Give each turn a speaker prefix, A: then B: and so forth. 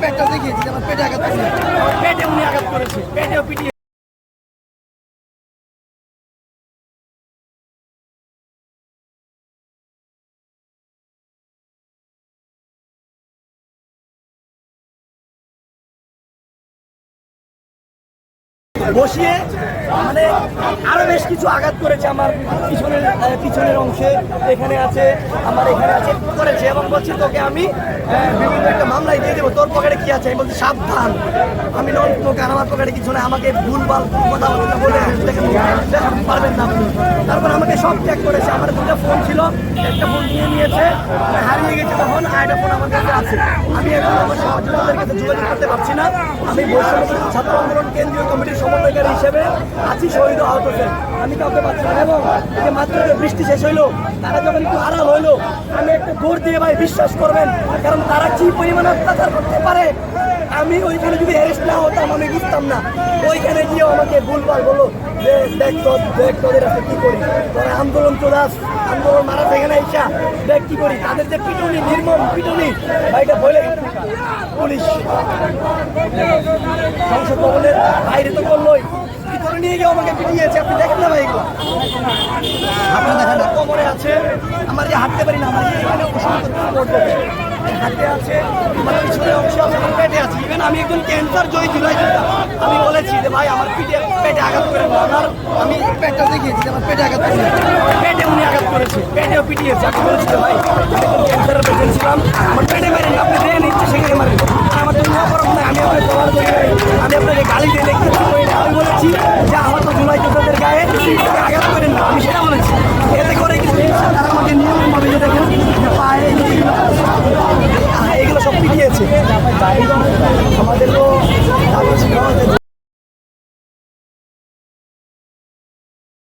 A: পেটটা দেখিয়েছি আমার পেটে আঘাত করেছে। আমার পেটে উনি আঘাত করেছে পেটেও পিটিয়ে বসিয়ে মানে আরও বেশ কিছু আঘাত করেছে আমার পিছনের পিছনের অংশে। এখানে আছে, আমার এখানে আছে, করেছে এবং বলছে, তোকে আমি বিভিন্ন একটা মামলায় দিয়ে দেবো। তোর পকেটে কি আছে? আমি বলছি, সাবধান। আমি নন স্মোকার, আমার পকেটে কিছু না আমাকে ভুলভাল কথাবার্তা বলে পারবেন না আপনি। তারপর আমাকে সব ত্যাগ করেছে। আমার দুটো ফোন ছিল, একটা ফোন নিয়ে নিয়েছে হারিয়ে গেছে তখন, আর একটা ফোন আমার কাছে আছে। আমি এখন আমার সহযোগীদের কাছে যোগাযোগ করতে পারছি না। আমি বৈষম্য ছাত্র আন্দোলন কেন্দ্রীয় কমিটির সমন্বয়কারী হিসেবে আছি, শহীদ আহত হোসেন। আমি কাউকে পাচ্ছি না। এবং যে মাত্র বৃষ্টি শেষ হইল, তারা যখন একটু আড়াল হইল, আমি একটা দৌড় দিয়ে ভাই বিশ্বাস করবেন, কারণ তারা কি পরিমাণ অত্যাচার করতে পারে? আমি ওইখানে যদি অ্যারেস্ট না হতাম, আমি বুঝতাম না। ওইখানে গিয়ে আমাকে ভুলভাল বলো যে, দেখ দেখ তোদের আছে কি করি? আন্দোলন চলাস আন্দোলন মারা থেকে না ইচ্ছা দেখ করি? তাদের যে পিটুনি, নির্মম পিটুনি ভাইটা বলে পুলিশ। সংসদ ভবনের বাইরে তো করলোই ভিতরে নিয়ে গিয়ে আমাকে পিটিয়েছে, আপনি দেখেন না ভাই এগুলো? আপনার কোমরে আছে, আমার যে হাঁটতে পারি না, আমার এখানে চোট আছে। আছে আছে। ইভেন আমি একজন ক্যান্সার জয়ী যোদ্ধা। আমি বলেছি যে, ভাই, আমার পিঠে পেটে আঘাত করে আমার আমি পেটটা দেখিয়েছি যে আমার পেটে আঘাত করেছে আমার পেটে উনি আঘাত করেছে পেটেও পিটিয়েছে আমি বলেছি যে ভাই, ক্যান্সারের পেশেন্ট আমার পেটে মারেন, আপনি দেন ইচ্ছে আমার আমি আপনাকে কভার করি। আমি আপনাকে গালি দিয়ে দেখতে পারি না আমি বলেছি। যে আহত জুলাই যোদ্ধাদের গায়ে আঘাত করেন সেটা বলেছি। এতে করে কিছু তারা দেখেন পায়ে এগুলো- সব পিটিয়েছে। আমাদের